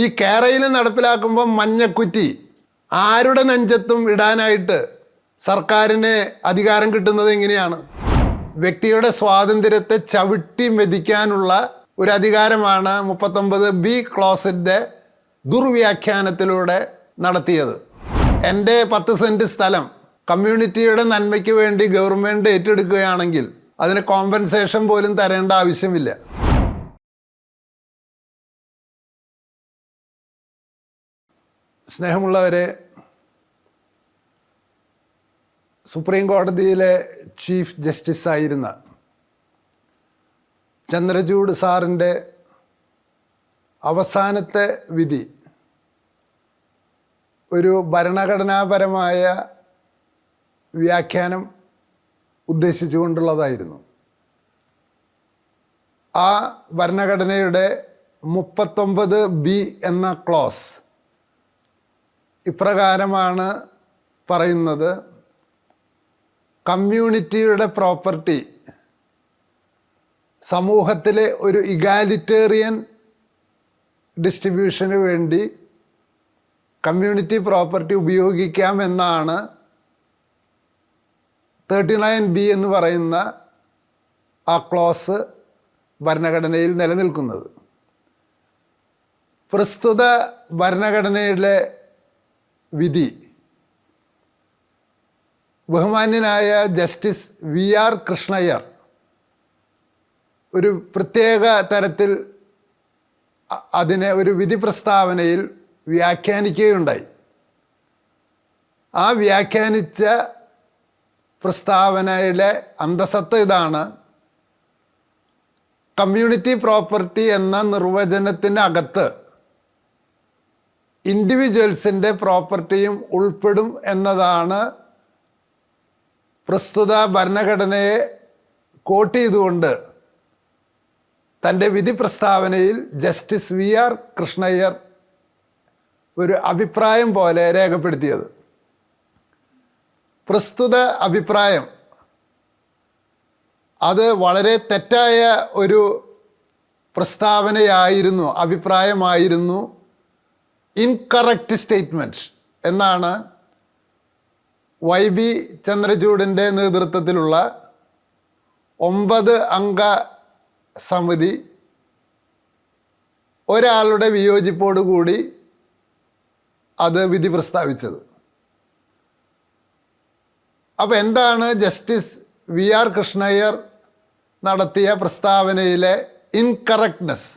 ഈ കേരയിൽ നടപ്പിലാക്കുമ്പോൾ മഞ്ഞക്കുറ്റി ആരുടെ നെഞ്ചത്തും ഇടാനായിട്ട് സർക്കാരിന് അധികാരം കിട്ടുന്നത് എങ്ങനെയാണ്? വ്യക്തിയുടെ സ്വാതന്ത്ര്യത്തെ ചവിട്ടി മെതിക്കാനുള്ള ഒരു അധികാരമാണ് മുപ്പത്തൊമ്പത് ബി ക്ലോസിന്റെ ദുർവ്യാഖ്യാനത്തിലൂടെ നടത്തിയത്. എന്റെ പത്ത് സെന്റ് സ്ഥലം കമ്മ്യൂണിറ്റിയുടെ നന്മയ്ക്ക് വേണ്ടി ഗവൺമെന്റ് ഏറ്റെടുക്കുകയാണെങ്കിൽ അതിന് കോമ്പൻസേഷൻ പോലും തരേണ്ട ആവശ്യമില്ല. സ്നേഹമുള്ളവരെ സുപ്രീം കോടതിയിലെ ചീഫ് ജസ്റ്റിസ് ആയിരുന്ന ചന്ദ്രചൂഡ് സാറിന്റെ അവസാനത്തെ വിധി ഒരു ഭരണഘടനാപരമായ വ്യാഖ്യാനം ഉദ്ദേശിച്ചുകൊണ്ടുള്ളതായിരുന്നു. ആ ഭരണഘടനയുടെ മുപ്പത്തൊമ്പത് ബി എന്ന ക്ലോസ് ഇപ്രകാരമാണ് പറയുന്നത്. കമ്മ്യൂണിറ്റിയുടെ പ്രോപ്പർട്ടി. സമൂഹത്തിലെ ഒരു ഇഗാലിറ്റേറിയൻ ഡിസ്ട്രിബ്യൂഷന് വേണ്ടി കമ്മ്യൂണിറ്റി പ്രോപ്പർട്ടി ഉപയോഗിക്കാമെന്നാണ് തേർട്ടി നയൻ ബി എന്ന് പറയുന്ന ആ ക്ലോസ് ഭരണഘടനയിൽ നിലനിൽക്കുന്നത്. പ്രസ്തുത ഭരണഘടനയിലെ വിധി. ബഹുമാന്യനായ ജസ്റ്റിസ് വി ആർ കൃഷ്ണയ്യർ ഒരു പ്രത്യേക തരത്തിൽ അതിനെ ഒരു വിധി പ്രസ്താവനയിൽ വ്യാഖ്യാനിക്കുകയുണ്ടായി. ആ വ്യാഖ്യാനിച്ച പ്രസ്താവനയിലെ അന്തസത്ത ഇതാണ് കമ്മ്യൂണിറ്റി പ്രോപ്പർട്ടി എന്ന നിർവചനത്തിനകത്ത് ഇൻഡിവിജ്വൽസിന്റെ പ്രോപ്പർട്ടിയും ഉൾപ്പെടും എന്നതാണ് പ്രസ്തുത ഭരണഘടനയെ കോട്ട് ചെയ്തുകൊണ്ട് തന്റെ വിധി പ്രസ്താവനയിൽ ജസ്റ്റിസ് വി ആർ കൃഷ്ണയ്യർ ഒരു അഭിപ്രായം പോലെ രേഖപ്പെടുത്തിയത്. പ്രസ്തുത അഭിപ്രായം അത് വളരെ തെറ്റായ ഒരു പ്രസ്താവനയായിരുന്നു അഭിപ്രായമായിരുന്നു. ഇൻകറക്റ്റ് സ്റ്റേറ്റ്മെന്റ് എന്നാണ് വൈ ബി ചന്ദ്രചൂഡിന്റെ നേതൃത്വത്തിലുള്ള ഒമ്പത് അംഗ സമിതി ഒരാളുടെ വിയോജിപ്പോടുകൂടി അത് വിധി പ്രസ്താവിച്ചത്. അപ്പോൾ എന്താണ് ജസ്റ്റിസ് വി ആർ കൃഷ്ണയ്യർ നടത്തിയ പ്രസ്താവനയിലെ ഇൻകറക്റ്റ്നെസ്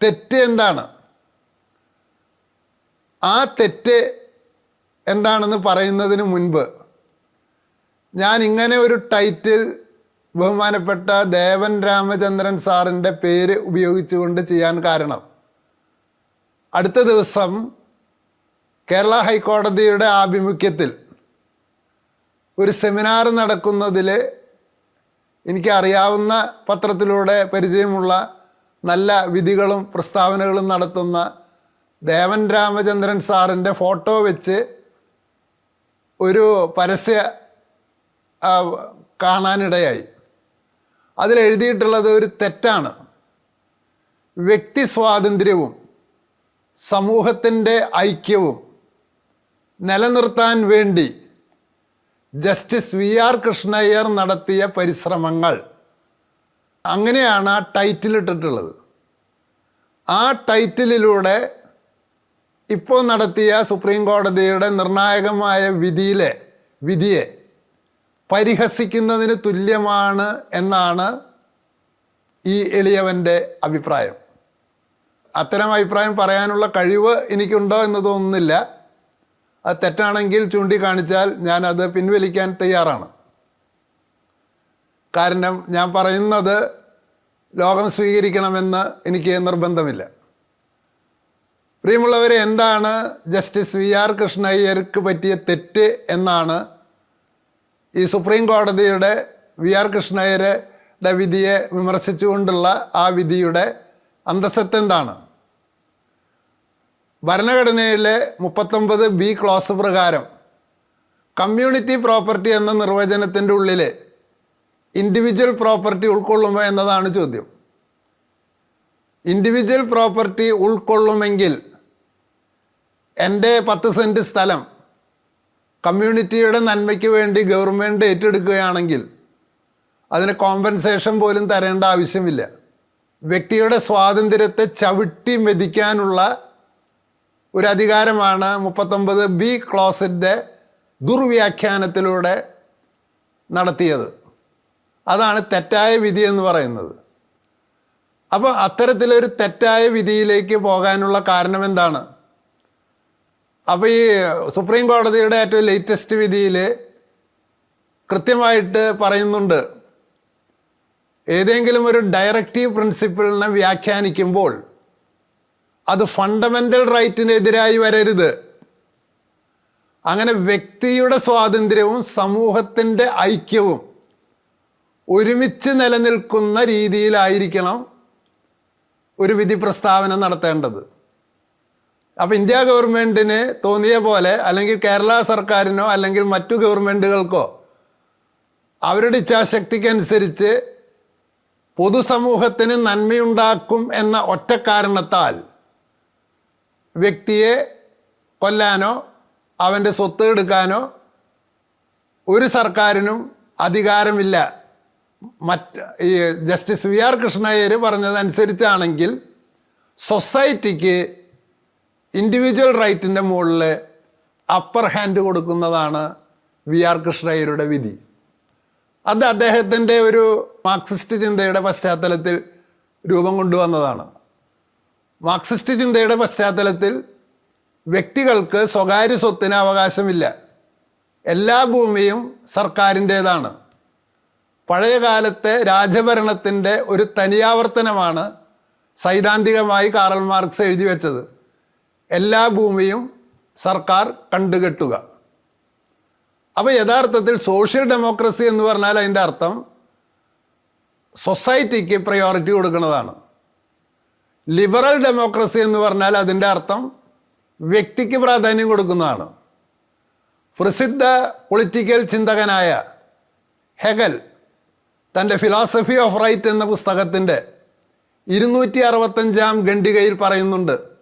തെറ്റ് എന്താണ്? ആ തെറ്റ് എന്താണെന്ന് പറയുന്നതിന് മുൻപ് ഞാൻ ഇങ്ങനെ ഒരു ടൈറ്റിൽ ബഹുമാനപ്പെട്ട ദേവൻ രാമചന്ദ്രൻ സാറിന്റെ പേര് ഉപയോഗിച്ചുകൊണ്ട് ചെയ്യാൻ കാരണം. അടുത്ത ദിവസം കേരള ഹൈക്കോടതിയുടെ ആഭിമുഖ്യത്തിൽ ഒരു സെമിനാർ നടക്കുന്നതിൽ എനിക്ക് അറിയാവുന്ന പത്രത്തിലൂടെ പരിചയമുള്ള നല്ല വിധികളും പ്രസ്താവനകളും നടത്തുന്ന ദേവൻ രാമചന്ദ്രൻ സാറിന്റെ ഫോട്ടോ വെച്ച് ഒരു പരസ്യ കാണാനിടയായി. അതിലെഴുതിയിട്ടുള്ളത് ഒരു തെറ്റാണ്. വ്യക്തി സ്വാതന്ത്ര്യവും സമൂഹത്തിന്റെ ഐക്യവും നിലനിർത്താൻ വേണ്ടി ജസ്റ്റിസ് വി ആർ കൃഷ്ണയ്യർ നടത്തിയ പരിശ്രമങ്ങൾ. അങ്ങനെയാണ് ആ ടൈറ്റിൽ ഇട്ടിട്ടുള്ളത് ആ ടൈറ്റിലിലൂടെ ഇപ്പോൾ നടത്തിയ സുപ്രീം കോടതിയുടെ നിർണായകമായ വിധിയിലെ വിധിയെ പരിഹസിക്കുന്നതിന് തുല്യമാണ് എന്നാണ് ഈ എളിയവന്റെ അഭിപ്രായം. അത്തരം അഭിപ്രായം പറയാനുള്ള കഴിവ് എനിക്കുണ്ടോ എന്ന് തോന്നുന്നില്ല അത് തെറ്റാണെങ്കിൽ ചൂണ്ടിക്കാണിച്ചാൽ ഞാൻ അത് പിൻവലിക്കാൻ തയ്യാറാണ്. കാരണം ഞാൻ പറയുന്നത് ലോകം സ്വീകരിക്കണമെന്ന് എനിക്ക് നിർബന്ധമില്ല. പ്രിയമുള്ളവരെ എന്താണ് ജസ്റ്റിസ് വി ആർ കൃഷ്ണയ്യർക്ക് പറ്റിയ തെറ്റ് എന്നാണ് ഈ സുപ്രീം കോടതിയുടെ വി ആർ കൃഷ്ണയ്യരുടെ വിധിയെ വിമർശിച്ചുകൊണ്ടുള്ള ആ വിധിയുടെ അന്തസ്സത്ത് എന്താണ് ഭരണഘടനയിലെ മുപ്പത്തൊമ്പത് ബി ക്ലോസ് പ്രകാരം കമ്മ്യൂണിറ്റി പ്രോപ്പർട്ടി എന്ന നിർവചനത്തിന്റെ ഉള്ളിൽ ഇൻഡിവിജ്വൽ പ്രോപ്പർട്ടി ഉൾക്കൊള്ളുമോ എന്നതാണ് ചോദ്യം. ഇൻഡിവിജ്വൽ പ്രോപ്പർട്ടി ഉൾക്കൊള്ളുമെങ്കിൽ എന്റെ പത്ത് സെന്റ് സ്ഥലം കമ്മ്യൂണിറ്റിയുടെ നന്മയ്ക്ക് വേണ്ടി ഗവൺമെന്റ് ഏറ്റെടുക്കുകയാണെങ്കിൽ അതിന് കോമ്പൻസേഷൻ പോലും തരേണ്ട ആവശ്യമില്ല. വ്യക്തിയുടെ സ്വാതന്ത്ര്യത്തെ ചവിട്ടി മെതിക്കാനുള്ള ഒരു അധികാരമാണ് മുപ്പത്തൊമ്പത് ബി ക്ലോസിന്റെ ദുർവ്യാഖ്യാനത്തിലൂടെ നടത്തിയത്. അതാണ് തെറ്റായ വിധി എന്ന് പറയുന്നത്. അപ്പോൾ അത്തരത്തിലൊരു തെറ്റായ വിധിയിലേക്ക് പോകാനുള്ള കാരണം എന്താണ് അപ്പോൾ ഈ സുപ്രീം കോടതിയുടെ ഏറ്റവും ലേറ്റസ്റ്റ് വിധിയിൽ കൃത്യമായിട്ട് പറയുന്നുണ്ട്. ഏതെങ്കിലും ഒരു ഡയറക്റ്റീവ് പ്രിൻസിപ്പിളിനെ വ്യാഖ്യാനിക്കുമ്പോൾ അത് ഫണ്ടമെന്റൽ റൈറ്റിനെതിരായി വരരുത്. അങ്ങനെ വ്യക്തിയുടെ സ്വാതന്ത്ര്യവും സമൂഹത്തിന്റെ ഐക്യവും ഒരുമിച്ച് നിലനിൽക്കുന്ന രീതിയിലായിരിക്കണം ഒരു വിധി പ്രസ്താവന നടത്തേണ്ടത്. അപ്പോൾ ഇന്ത്യ ഗവൺമെന്റിന് തോന്നിയ പോലെ അല്ലെങ്കിൽ കേരള സർക്കാരിനോ അല്ലെങ്കിൽ മറ്റു ഗവൺമെന്റുകൾക്കോ അവരുടെ ഇച്ഛാശക്തിക്കനുസരിച്ച് പൊതുസമൂഹത്തിന് നന്മയുണ്ടാക്കും എന്ന ഒറ്റ കാരണത്താൽ വ്യക്തിയെ കൊല്ലാനോ അവന്റെ സ്വത്ത് എടുക്കാനോ ഒരു സർക്കാരിനും അധികാരമില്ല. മറ്റ് ഈ ജസ്റ്റിസ് വി ആർ കൃഷ്ണയ്യർ പറഞ്ഞതനുസരിച്ചാണെങ്കിൽ സൊസൈറ്റിക്ക് ഇൻഡിവിജ്വൽ റൈറ്റിന്റെ മുകളിൽ അപ്പർ ഹാൻഡ് കൊടുക്കുന്നതാണ് വി ആർ കൃഷ്ണയ്യരുടെ വിധി. അത് അദ്ദേഹത്തിന്റെ ഒരു മാർക്സിസ്റ്റ് ചിന്തയുടെ പശ്ചാത്തലത്തിൽ രൂപം കൊണ്ടുവന്നതാണ്. മാർക്സിസ്റ്റ് ചിന്തയുടെ പശ്ചാത്തലത്തിൽ വ്യക്തികൾക്ക് സ്വകാര്യ സ്വത്തിന് അവകാശമില്ല. എല്ലാ ഭൂമിയും സർക്കാരിന്റേതാണ്. പഴയ കാലത്തെ രാജഭരണത്തിന്റെ ഒരു തനിയാവർത്തനമാണ് സൈദ്ധാന്തികമായി കാറൽ മാർക്സ് എഴുതി വെച്ചത്. എല്ലാ ഭൂമിയും സർക്കാർ കണ്ടുകെട്ടുക. അപ്പോൾ യഥാർത്ഥത്തിൽ സോഷ്യൽ ഡെമോക്രസി എന്ന് പറഞ്ഞാൽ അതിന്റെ അർത്ഥം സൊസൈറ്റിക്ക് പ്രയോറിറ്റി കൊടുക്കുന്നതാണ്. ലിബറൽ ഡെമോക്രസി എന്ന് പറഞ്ഞാൽ അതിന്റെ അർത്ഥം വ്യക്തിക്ക് പ്രാധാന്യം കൊടുക്കുന്നതാണ്. പ്രസിദ്ധ പൊളിറ്റിക്കൽ ചിന്തകനായ ഹെഗൽ തന്റെ ഫിലോസഫി ഓഫ് റൈറ്റ് എന്ന പുസ്തകത്തിന്റെ ഇരുന്നൂറ്റി അറുപത്തഞ്ചാം ഖണ്ഡികയിൽ പറയുന്നുണ്ട്.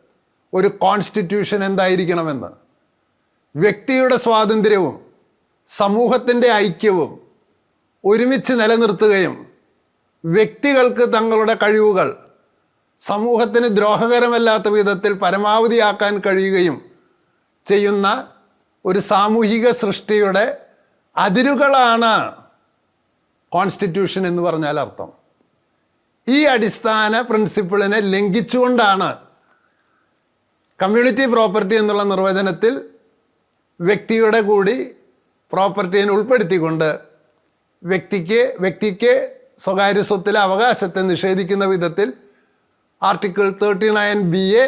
ഒരു കോൺസ്റ്റിറ്റ്യൂഷൻ എന്തായിരിക്കണമെന്ന്. വ്യക്തിയുടെ സ്വാതന്ത്ര്യവും സമൂഹത്തിന്റെ ഐക്യവും ഒരുമിച്ച് നിലനിർത്തുകയും വ്യക്തികൾക്ക് തങ്ങളുടെ കഴിവുകൾ സമൂഹത്തിന് ദ്രോഹകരമല്ലാത്ത വിധത്തിൽ പരമാവധിയാക്കാൻ കഴിയുകയും ചെയ്യുന്ന ഒരു സാമൂഹിക സൃഷ്ടിയുടെ അതിരുകളാണ് കോൺസ്റ്റിറ്റ്യൂഷൻ എന്ന് പറഞ്ഞാൽ അർത്ഥം. ഈ അടിസ്ഥാന പ്രിൻസിപ്പിളിനെ ലംഘിച്ചുകൊണ്ടാണ് കമ്മ്യൂണിറ്റി പ്രോപ്പർട്ടി എന്നുള്ള നിർവചനത്തിൽ വ്യക്തിയുടെ കൂടി പ്രോപ്പർട്ടിയെ ഉൾപ്പെടുത്തിക്കൊണ്ട് വ്യക്തിക്ക് വ്യക്തിക്ക് സ്വകാര്യ സ്വത്തിലെ അവകാശത്തെ നിഷേധിക്കുന്ന വിധത്തിൽ article thirty nine B A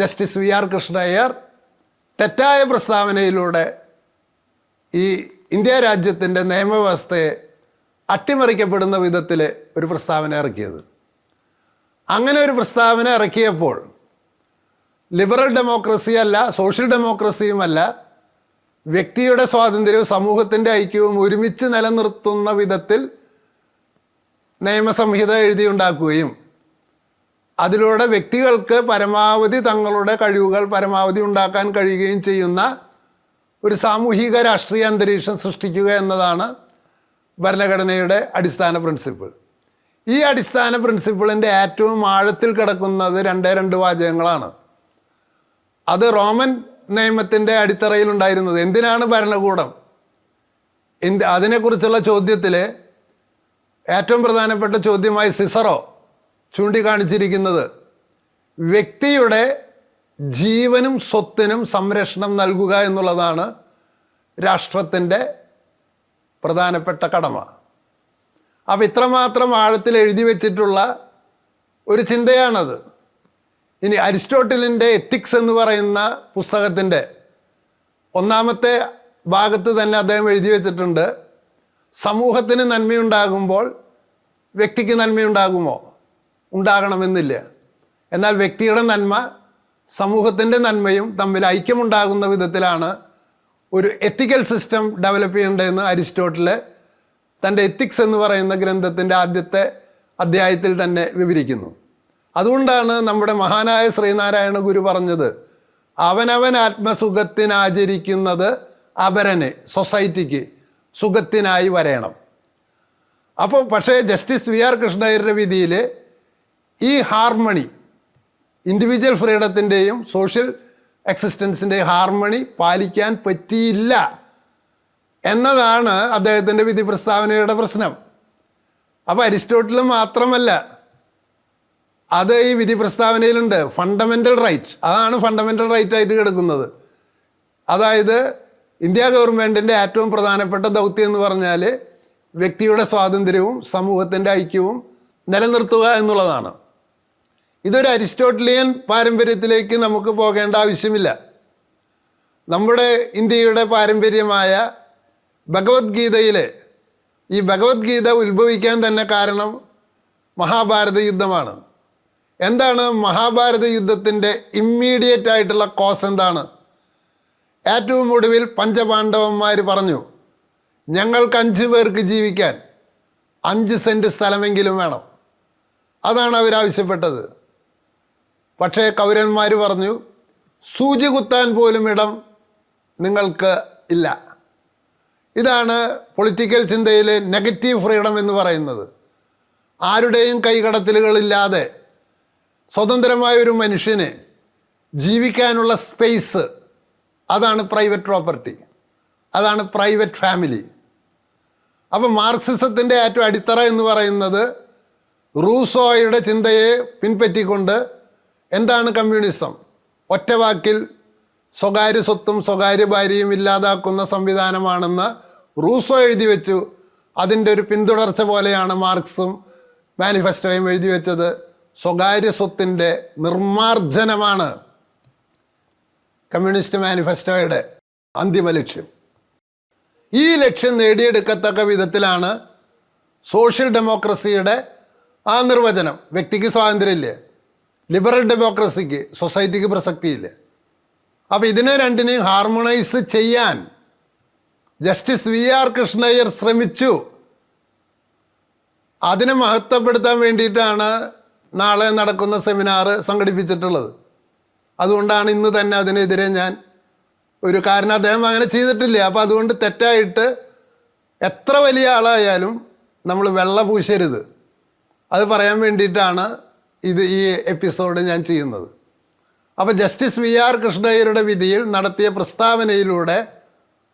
justice V R Krishna Iyer തെറ്റായ പ്രസ്താവനയിലൂടെ ഈ ഇന്ത്യ രാജ്യത്തിന്റെ നിയമവ്യവസ്ഥയെ അട്ടിമറിക്കപ്പെടുന്ന വിധത്തിൽ ഒരു പ്രസ്താവന ഇറക്കിയത്. അങ്ങനെ ഒരു പ്രസ്താവന ഇറക്കിയപ്പോൾ ലിബറൽ ഡെമോക്രസി അല്ല സോഷ്യൽ ഡെമോക്രസിയുമല്ല വ്യക്തിയുടെ സ്വാതന്ത്ര്യവും സമൂഹത്തിന്റെ ഐക്യവും ഒരുമിച്ച് നിലനിർത്തുന്ന വിധത്തിൽ നിയമസംഹിത എഴുതിയുണ്ടാക്കുകയും അതിലൂടെ വ്യക്തികൾക്ക് പരമാവധി തങ്ങളുടെ കഴിവുകൾ പരമാവധി ഉണ്ടാക്കാൻ കഴിയുകയും ചെയ്യുന്ന ഒരു സാമൂഹിക രാഷ്ട്രീയ അന്തരീക്ഷം സൃഷ്ടിക്കുക എന്നതാണ് ഭരണഘടനയുടെ അടിസ്ഥാന പ്രിൻസിപ്പിൾ ഈ അടിസ്ഥാന പ്രിൻസിപ്പിളിന്റെ ഏറ്റവും ആഴത്തിൽ കിടക്കുന്നത് രണ്ടേ രണ്ട് വാചകങ്ങളാണ്. അത് റോമൻ നിയമത്തിന്റെ അടിത്തറയിലുണ്ടായിരുന്നത് എന്തിനാണ് ഭരണകൂടം? എന്ത് അതിനെക്കുറിച്ചുള്ള ചോദ്യത്തിൽ ഏറ്റവും പ്രധാനപ്പെട്ട ചോദ്യമായി സിസറോ ചൂണ്ടിക്കാണിച്ചിരിക്കുന്നത് വ്യക്തിയുടെ ജീവനും സ്വത്തിനും സംരക്ഷണം നൽകുക എന്നുള്ളതാണ് രാഷ്ട്രത്തിന്റെ പ്രധാനപ്പെട്ട കടമ. അപ്പോൾ ഇത്രമാത്രം ആഴത്തിൽ എഴുതി വെച്ചിട്ടുള്ള ഒരു ചിന്തയാണത്. ഇനി അരിസ്റ്റോട്ടിലിന്റെ എത്തിക്സ് എന്ന് പറയുന്ന പുസ്തകത്തിന്റെ ഒന്നാമത്തെ ഭാഗത്ത് തന്നെ അദ്ദേഹം എഴുതി വെച്ചിട്ടുണ്ട്. സമൂഹത്തിന് നന്മയുണ്ടാകുമ്പോൾ വ്യക്തിക്ക് നന്മയുണ്ടാകുമോ? ഉണ്ടാകണമെന്നില്ല. എന്നാൽ വ്യക്തിയുടെ നന്മ സമൂഹത്തിന്റെ നന്മയും തമ്മിൽ ഐക്യമുണ്ടാകുന്ന വിധത്തിലാണ് ഒരു എത്തിക്കൽ സിസ്റ്റം ഡെവലപ്പ് ചെയ്യേണ്ടതെന്ന് അരിസ്റ്റോട്ടിൽ തന്റെ എത്തിക്സ് എന്ന് പറയുന്ന ഗ്രന്ഥത്തിന്റെ ആദ്യത്തെ അധ്യായത്തിൽ തന്നെ വിവരിക്കുന്നു. അതുകൊണ്ടാണ് നമ്മുടെ മഹാനായ ശ്രീനാരായണ ഗുരു പറഞ്ഞത് അവനവൻ ആത്മസുഖത്തിനാചരിക്കുന്നത് അപരന് സൊസൈറ്റിക്ക് സുഖത്തിനായി വരയണം അപ്പോൾ പക്ഷേ ജസ്റ്റിസ് വി ആർ കൃഷ്ണയ്യരുടെ വിധിയിൽ ഈ ഹാർമണി ഇൻഡിവിജ്വൽ ഫ്രീഡത്തിന്റെയും സോഷ്യൽ എക്സിസ്റ്റൻസിന്റെയും ഹാർമണി പാലിക്കാൻ പറ്റിയില്ല. എന്നതാണ് അദ്ദേഹത്തിന്റെ വിധി പ്രസ്താവനയുടെ പ്രശ്നം. അപ്പോൾ അരിസ്റ്റോട്ടിൽ മാത്രമല്ല അത് ഈ വിധി പ്രസ്താവനയിലുണ്ട് ഫണ്ടമെന്റൽ റൈറ്റ് അതാണ് ഫണ്ടമെന്റൽ റൈറ്റ് ആയിട്ട് കിടക്കുന്നത്. അതായത് ഇന്ത്യ ഗവൺമെന്റിന്റെ ഏറ്റവും പ്രധാനപ്പെട്ട ദൗത്യം എന്ന് പറഞ്ഞാൽ വ്യക്തിയുടെ സ്വാതന്ത്ര്യവും സമൂഹത്തിന്റെ ഐക്യവും നിലനിർത്തുക എന്നുള്ളതാണ്. ഇതൊരു അരിസ്റ്റോട്ടിലിയൻ പാരമ്പര്യത്തിലേക്ക് നമുക്ക് പോകേണ്ട ആവശ്യമില്ല. നമ്മുടെ ഇന്ത്യയുടെ പാരമ്പര്യമായ ഭഗവത്ഗീതയിൽ ഈ ഭഗവത്ഗീത ഉത്ഭവിക്കാൻ തന്നെ കാരണം മഹാഭാരത യുദ്ധമാണ്. എന്താണ് മഹാഭാരത യുദ്ധത്തിന്റെ ഇമ്മീഡിയറ്റ് ആയിട്ടുള്ള കോസ് എന്താണ്? ഏറ്റവും ഒടുവിൽ പഞ്ചപാണ്ഡവന്മാർ പറഞ്ഞു ഞങ്ങൾക്ക് അഞ്ച് പേർക്ക് ജീവിക്കാൻ അഞ്ച് സെന്റ് സ്ഥലമെങ്കിലും വേണം. അതാണ് അവരാവശ്യപ്പെട്ടത് പക്ഷേ കൗരന്മാർ പറഞ്ഞു സൂചി കുത്താൻ പോലും ഇടം നിങ്ങൾക്ക് ഇല്ല. ഇതാണ് പൊളിറ്റിക്കൽ ചിന്തയിലെ നെഗറ്റീവ് ഫ്രീഡം എന്ന് പറയുന്നത്. ആരുടെയും കൈകടത്തലുകളില്ലാതെ സ്വതന്ത്രമായ ഒരു മനുഷ്യന് ജീവിക്കാനുള്ള സ്പേസ് അതാണ് പ്രൈവറ്റ് പ്രോപ്പർട്ടി അതാണ് പ്രൈവറ്റ് ഫാമിലി അപ്പം മാർക്സിസത്തിന്റെ ഏറ്റവും അടിത്തറ എന്ന് പറയുന്നത് റൂസോയുടെ ചിന്തയെ പിൻപറ്റിക്കൊണ്ട് എന്താണ് കമ്മ്യൂണിസം ഒറ്റ വാക്കിൽ സ്വകാര്യ സ്വത്തും സ്വകാര്യ ഭാര്യയും ഇല്ലാതാക്കുന്ന സംവിധാനമാണെന്ന് റൂസോ എഴുതി വെച്ചു. അതിന്റെ ഒരു പിന്തുടർച്ച പോലെയാണ് മാർക്സും മാനിഫെസ്റ്റോയും എഴുതി വെച്ചത്. സ്വകാര്യ സ്വത്തിന്റെ നിർമാർജനമാണ് കമ്മ്യൂണിസ്റ്റ് മാനിഫെസ്റ്റോയുടെ അന്തിമ ലക്ഷ്യം. ഈ ലക്ഷ്യം നേടിയെടുക്കത്തക്ക വിധത്തിലാണ് സോഷ്യൽ ഡെമോക്രസിയുടെ ആ നിർവചനം. വ്യക്തിക്ക് സ്വാതന്ത്ര്യമില്ലേ? ലിബറൽ ഡെമോക്രസിക്ക് സൊസൈറ്റിക്ക് പ്രസക്തിയില്ല? അപ്പോൾ ഇതിനെ രണ്ടിനെയും ഹാർമോണൈസ് ചെയ്യാൻ ജസ്റ്റിസ് വി ആർ കൃഷ്ണയ്യർ ശ്രമിച്ചു. അതിനെ മഹത്വപ്പെടുത്താൻ വേണ്ടിയിട്ടാണ് നാളെ നടക്കുന്ന സെമിനാർ സംഘടിപ്പിച്ചിട്ടുള്ളത്. അതുകൊണ്ടാണ് ഇന്ന് തന്നെ അതിനെതിരെ ഞാൻ ഒരു കാരണം അദ്ദേഹം അങ്ങനെ ചെയ്തിട്ടില്ല. അപ്പോൾ അതുകൊണ്ട് തെറ്റായിട്ട് എത്ര വലിയ ആളായാലും നമ്മൾ വെള്ള പൂശരുത്. അത് പറയാൻ വേണ്ടിയിട്ടാണ് ഇത് ഈ എപ്പിസോഡ് ഞാൻ ചെയ്യുന്നത്. അപ്പോൾ ജസ്റ്റിസ് വി ആർ കൃഷ്ണയ്യരുടെ വിധിയിൽ നടത്തിയ പ്രസ്താവനയിലൂടെ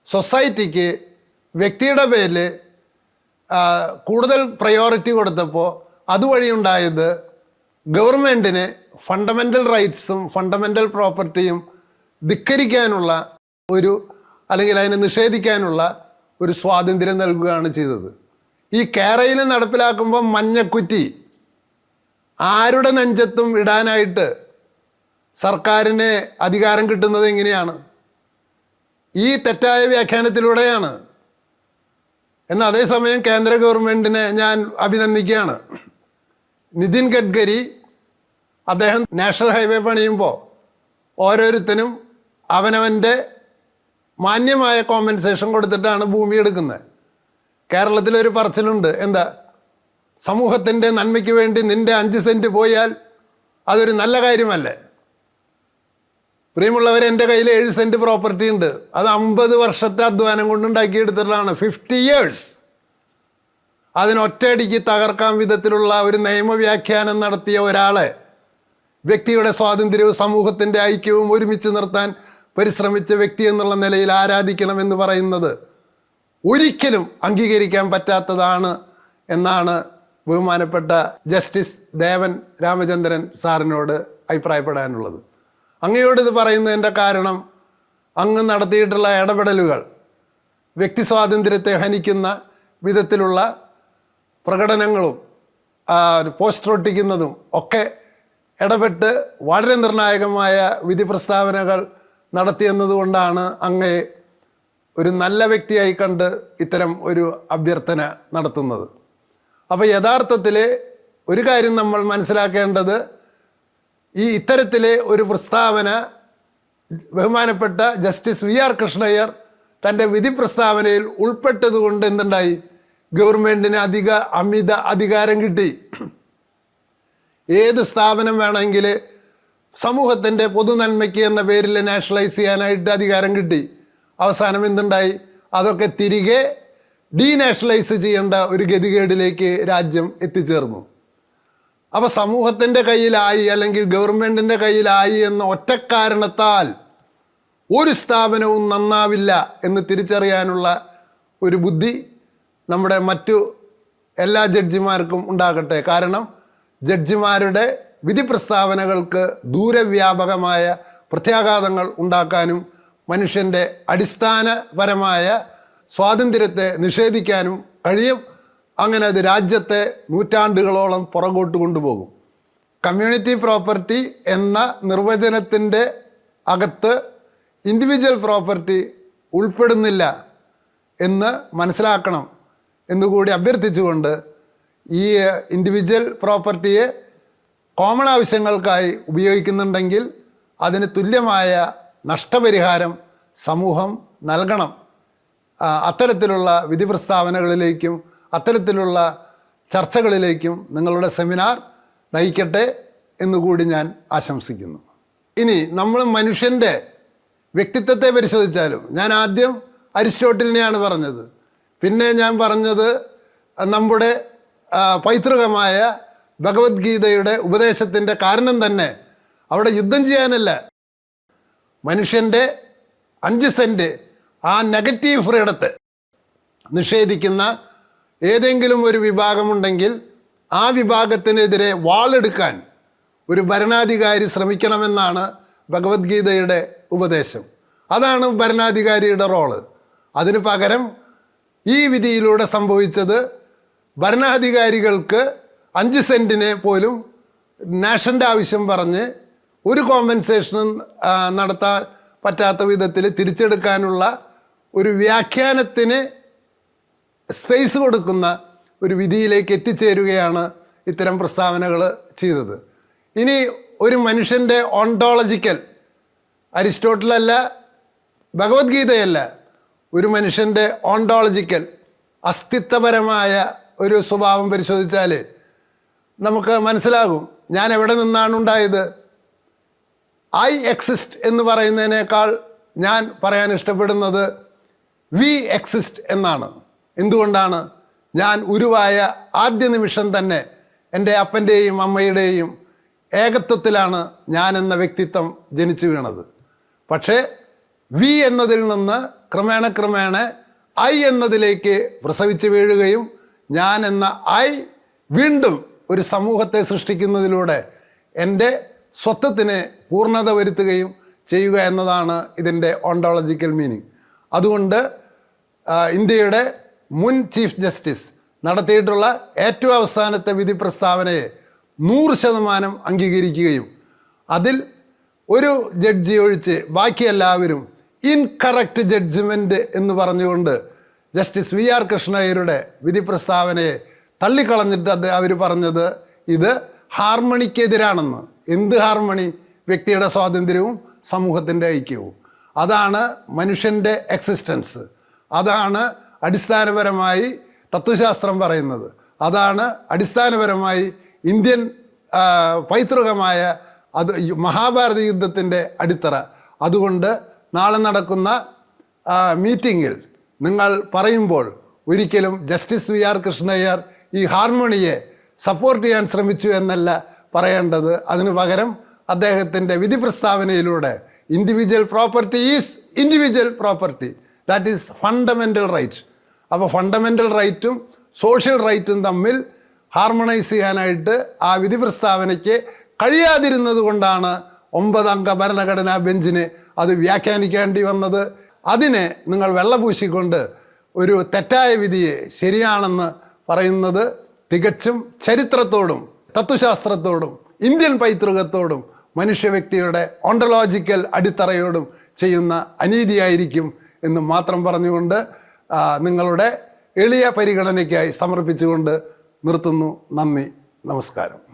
സൊസൈറ്റിക്ക് വ്യക്തിയുടെ പേരിൽ കൂടുതൽ പ്രയോറിറ്റി കൊടുത്തപ്പോൾ അതുവഴി ഉണ്ടായത് ഗവൺമെന്റിന് ഫണ്ടമെന്റൽ റൈറ്റ്സും ഫണ്ടമെന്റൽ പ്രോപ്പർട്ടിയും ധിക്കരിക്കാനുള്ള ഒരു അല്ലെങ്കിൽ അതിനെ നിഷേധിക്കാനുള്ള ഒരു സ്വാതന്ത്ര്യം നൽകുകയാണ് ചെയ്തത്. ഈ കേരയിൽ നടപ്പിലാക്കുമ്പോൾ മഞ്ഞക്കുറ്റി ആരുടെ നെഞ്ചത്തും ഇടാനായിട്ട് സർക്കാരിന് അധികാരം കിട്ടുന്നത് എങ്ങനെയാണ്? ഈ തെറ്റായ വ്യാഖ്യാനത്തിലൂടെയാണ്. എന്നാൽ അതേസമയം കേന്ദ്ര ഗവൺമെന്റിനെ ഞാൻ അഭിനന്ദിക്കുകയാണ്. നിതിൻ ഗഡ്കരി അദ്ദേഹം നാഷണൽ ഹൈവേ പണിയുമ്പോൾ ഓരോരുത്തരും അവനവന്റെ മാന്യമായ കോമ്പൻസേഷൻ കൊടുത്തിട്ടാണ് ഭൂമി എടുക്കുന്നത്. കേരളത്തിലൊരു പറച്ചിലുണ്ട്. എന്താ? സമൂഹത്തിന്റെ നന്മയ്ക്ക് വേണ്ടി നിന്റെ അഞ്ച് സെന്റ് പോയാൽ അതൊരു നല്ല കാര്യമല്ലേ? പ്രിയമുള്ളവർ എന്റെ കയ്യിൽ ഏഴ് സെന്റ് പ്രോപ്പർട്ടി ഉണ്ട്. അത് അമ്പത് വർഷത്തെ അധ്വാനം കൊണ്ട് ഉണ്ടാക്കിയെടുത്തിട്ടുള്ളതാണ്. Fifty years. അതിനൊറ്റയടിക്ക് തകർക്കാൻ വിധത്തിലുള്ള ഒരു നിയമവ്യാഖ്യാനം നടത്തിയ ഒരാളെ വ്യക്തിയുടെ സ്വാതന്ത്ര്യവും സമൂഹത്തിന്റെ ഐക്യവും ഒരുമിച്ച് നിർത്താൻ പരിശ്രമിച്ച വ്യക്തി എന്നുള്ള നിലയിൽ ആരാധിക്കണമെന്ന് പറയുന്നത് ഒരിക്കലും അംഗീകരിക്കാൻ പറ്റാത്തതാണ് എന്നാണ് ബഹുമാനപ്പെട്ട ജസ്റ്റിസ് ദേവൻ രാമചന്ദ്രൻ സാറിനോട് അഭിപ്രായപ്പെടാനുള്ളത്. അങ്ങയോട് ഇത് പറയുന്നതിന്റെ കാരണം അങ്ങ് നടത്തിയിട്ടുള്ള ഇടപെടലുകൾ വ്യക്തി സ്വാതന്ത്ര്യത്തെ ഹനിക്കുന്ന വിധത്തിലുള്ള പ്രകടനങ്ങളും ഒട്ടിക്കുന്നതും ഒക്കെ ഇടപെട്ട് വളരെ നിർണായകമായ വിധി പ്രസ്താവനകൾ നടത്തിയെന്നതുകൊണ്ടാണ് അങ്ങയെ ഒരു നല്ല വ്യക്തിയായി കണ്ട് ഇത്തരം ഒരു അഭ്യർത്ഥന നടത്തുന്നത്. അപ്പോൾ യഥാർത്ഥത്തിൽ ഒരു കാര്യം നമ്മൾ മനസ്സിലാക്കേണ്ടത് ഈ ഇത്തരത്തിലെ ഒരു പ്രസ്താവന ബഹുമാനപ്പെട്ട ജസ്റ്റിസ് വി ആർ കൃഷ്ണയ്യർ തന്റെ വിധി പ്രസ്താവനയിൽ ഉൾപ്പെട്ടതുകൊണ്ട് എന്തുണ്ടായി? ഗവൺമെന്റിന് അധിക അമിത അധികാരം കിട്ടി. ഏത് സ്ഥാപനം വേണമെങ്കിൽ സമൂഹത്തിന്റെ പൊതുനന്മയ്ക്ക് എന്ന പേരിൽ നാഷണലൈസ് ചെയ്യാനായിട്ട് അധികാരം കിട്ടി. അവസാനം എന്തുണ്ടായി? അതൊക്കെ തിരികെ ഡീനാഷണലൈസ് ചെയ്യേണ്ട ഒരു ഗതികേടിലേക്ക് രാജ്യം എത്തിച്ചേർന്നു. അപ്പോൾ സമൂഹത്തിന്റെ കയ്യിലായി അല്ലെങ്കിൽ ഗവൺമെന്റിന്റെ കയ്യിലായി എന്ന ഒറ്റക്കാരണത്താൽ ഒരു സ്ഥാപനവും നന്നാവില്ല എന്ന് തിരിച്ചറിയാനുള്ള ഒരു ബുദ്ധി നമ്മുടെ മറ്റു എല്ലാ ജഡ്ജിമാർക്കും ഉണ്ടാകട്ടെ. കാരണം ജഡ്ജിമാരുടെ വിധി പ്രസ്താവനകൾക്ക് ദൂരവ്യാപകമായ പ്രത്യാഘാതങ്ങൾ ഉണ്ടാക്കാനും മനുഷ്യന്റെ അടിസ്ഥാനപരമായ സ്വാതന്ത്ര്യത്തെ നിഷേധിക്കാനും കഴിയും. അങ്ങനെ അത് രാജ്യത്തെ നൂറ്റാണ്ടുകളോളം പുറകോട്ട് കൊണ്ടുപോകും. കമ്മ്യൂണിറ്റി പ്രോപ്പർട്ടി എന്ന നിർവചനത്തിന്റെ അകത്ത് ഇൻഡിവിജ്വൽ പ്രോപ്പർട്ടി ഉൾപ്പെടുന്നില്ല എന്ന് മനസ്സിലാക്കണം എന്നുകൂടി അഭ്യർത്ഥിച്ചുകൊണ്ട് ഈ ഇൻഡിവിജ്വൽ പ്രോപ്പർട്ടിയെ കോമൺ ആവശ്യങ്ങൾക്കായി ഉപയോഗിക്കുന്നുണ്ടെങ്കിൽ അതിന് തുല്യമായ നഷ്ടപരിഹാരം സമൂഹം നൽകണം. അത്തരത്തിലുള്ള വിധി പ്രസ്താവനകളിലേക്കും അത്തരത്തിലുള്ള ചർച്ചകളിലേക്കും നിങ്ങളുടെ സെമിനാർ നയിക്കട്ടെ എന്നുകൂടി ഞാൻ ആശംസിക്കുന്നു. ഇനി നമ്മൾ മനുഷ്യന്റെ വ്യക്തിത്വത്തെ പരിശോധിച്ചാലും ഞാൻ ആദ്യം അരിസ്റ്റോട്ടിലിനെയാണ് പറഞ്ഞത്. പിന്നെ ഞാൻ പറഞ്ഞത് നമ്മുടെ പൈതൃകമായ ഭഗവത്ഗീതയുടെ ഉപദേശത്തിന്റെ കാരണം തന്നെ അവിടെ യുദ്ധം ചെയ്യാനല്ല. മനുഷ്യന്റെ അഞ്ച് സെന്റ് ആ നെഗറ്റീവ് ഫ്രീഡത്തെ നിഷേധിക്കുന്ന ഏതെങ്കിലും ഒരു വിഭാഗമുണ്ടെങ്കിൽ ആ വിഭാഗത്തിനെതിരെ വാളെടുക്കാൻ ഒരു ഭരണാധികാരി ശ്രമിക്കണമെന്നാണ് ഭഗവത്ഗീതയുടെ ഉപദേശം. അതാണ് ഭരണാധികാരിയുടെ റോൾ. അതിന് പകരം ഈ വിധിയിലൂടെ സംഭവിച്ചത് ഭരണാധികാരികൾക്ക് അഞ്ച് സെന്റിനെ പോലും നാഷന്റെ ആവശ്യം പറഞ്ഞ് ഒരു കോമ്പൻസേഷനും നടത്താൻ പറ്റാത്ത വിധത്തിൽ തിരിച്ചെടുക്കാനുള്ള ഒരു വ്യാഖ്യാനത്തിന് സ്പേസ് കൊടുക്കുന്ന ഒരു വിധിയിലേക്ക് എത്തിച്ചേരുകയാണ് ഇത്തരം പ്രസ്താവനകൾ ചെയ്തത്. ഇനി ഒരു മനുഷ്യന്റെ ഓണ്ടോളജിക്കൽ അരിസ്റ്റോട്ടിലല്ല ഭഗവത്ഗീതയല്ല ഒരു മനുഷ്യന്റെ ഓണ്ടോളജിക്കൽ അസ്തിത്വപരമായ ഒരു സ്വഭാവം പരിശോധിച്ചാൽ നമുക്ക് മനസ്സിലാകും ഞാൻ എവിടെ നിന്നാണ് ഉണ്ടായത്. ഐ എക്സിസ്റ്റ് എന്ന് പറയുന്നതിനേക്കാൾ ഞാൻ പറയാൻ ഇഷ്ടപ്പെടുന്നത് വി എക്സിസ്റ്റ് എന്നാണ്. എന്തുകൊണ്ടാണ് ഞാൻ ഉരുവായ ആദ്യ നിമിഷം തന്നെ എന്റെ അപ്പന്റെയും അമ്മയുടെയും ഏകത്വത്തിലാണ് ഞാൻ എന്ന വ്യക്തിത്വം ജനിച്ചു വീണത്. പക്ഷേ വി എന്നതിൽ നിന്ന് ക്രമേണ ക്രമേണ ഐ എന്നതിലേക്ക് പ്രസവിച്ച് വീഴുകയും ഞാൻ എന്ന ഐ വീണ്ടും ഒരു സമൂഹത്തെ സൃഷ്ടിക്കുന്നതിലൂടെ എന്റെ സ്വത്വത്തിന് പൂർണത വരുത്തുകയും ചെയ്യുക എന്നതാണ് ഇതിന്റെ ഓണ്ടോളജിക്കൽ മീനിങ് അതുകൊണ്ട് ഇന്ത്യയുടെ മുൻ ചീഫ് ജസ്റ്റിസ് നടത്തിയിട്ടുള്ള ഏറ്റവും അവസാനത്തെ വിധി പ്രസ്താവനയെ നൂറ് ശതമാനം അംഗീകരിക്കുകയും അതിൽ ഒരു ജഡ്ജി ഒഴിച്ച് ബാക്കി എല്ലാവരും ഇൻകറക്റ്റ് ജഡ്ജ്മെന്റ് എന്ന് പറഞ്ഞുകൊണ്ട് ജസ്റ്റിസ് വി ആർ കൃഷ്ണയ്യരുടെ വിധി പ്രസ്താവനയെ തള്ളിക്കളഞ്ഞിട്ട് അദ്ദേഹം അവർ പറഞ്ഞത് ഇത് ഹാർമണിക്കെതിരാണെന്ന്. എന്ത് ഹാർമണി? വ്യക്തിയുടെ സ്വാതന്ത്ര്യവും സമൂഹത്തിന്റെ ഐക്യവും. അതാണ് മനുഷ്യന്റെ എക്സിസ്റ്റൻസ് അതാണ് അടിസ്ഥാനപരമായി തത്വശാസ്ത്രം പറയുന്നത്. അതാണ് അടിസ്ഥാനപരമായി ഇന്ത്യൻ പൈതൃകമായ അത് മഹാഭാരത യുദ്ധത്തിന്റെ അടിത്തറ. അതുകൊണ്ട് നാളെ നടക്കുന്ന മീറ്റിങ്ങിൽ നിങ്ങൾ പറയുമ്പോൾ ഒരിക്കലും ജസ്റ്റിസ് വി ആർ കൃഷ്ണയ്യർ ഈ ഹാർമോണിയെ സപ്പോർട്ട് ചെയ്യാൻ ശ്രമിച്ചു എന്നല്ല പറയേണ്ടത്. അതിനു പകരം അദ്ദേഹത്തിന്റെ വിധി പ്രസ്താവനയിലൂടെ individual property is individual property that is fundamental right അപ്പോൾ ഫണ്ടമെന്റൽ റൈറ്റും സോഷ്യൽ റൈറ്റും തമ്മിൽ ഹാർമണൈസ് ചെയ്യാനായിട്ട് ആ വിധി പ്രസ്താവനയ്ക്ക് കഴിയാതിരുന്നത് കൊണ്ടാണ് ഒമ്പതംഗ ഭരണഘടനാ ബെഞ്ചിന് അത് വ്യാഖ്യാനിക്കേണ്ടി വന്നത്. അതിനെ നിങ്ങൾ വെള്ളപൂശിക്കൊണ്ട് ഒരു തെറ്റായ വിധിയെ ശരിയാണെന്ന് പറയുന്നത് തികച്ചും ചരിത്രത്തോടും തത്വശാസ്ത്രത്തോടും ഇന്ത്യൻ പൈതൃകത്തോടും മനുഷ്യ വ്യക്തിയുടെ ഓണ്ടോളജിക്കൽ അടിത്തറയോടും ചെയ്യുന്ന അനീതിയായിരിക്കും എന്ന് മാത്രം പറഞ്ഞുകൊണ്ട് നിങ്ങളുടെ എളിയ പരിഗണനയ്ക്കായി സമർപ്പിച്ചുകൊണ്ട് നിർത്തുന്നു. നന്ദി. നമസ്കാരം.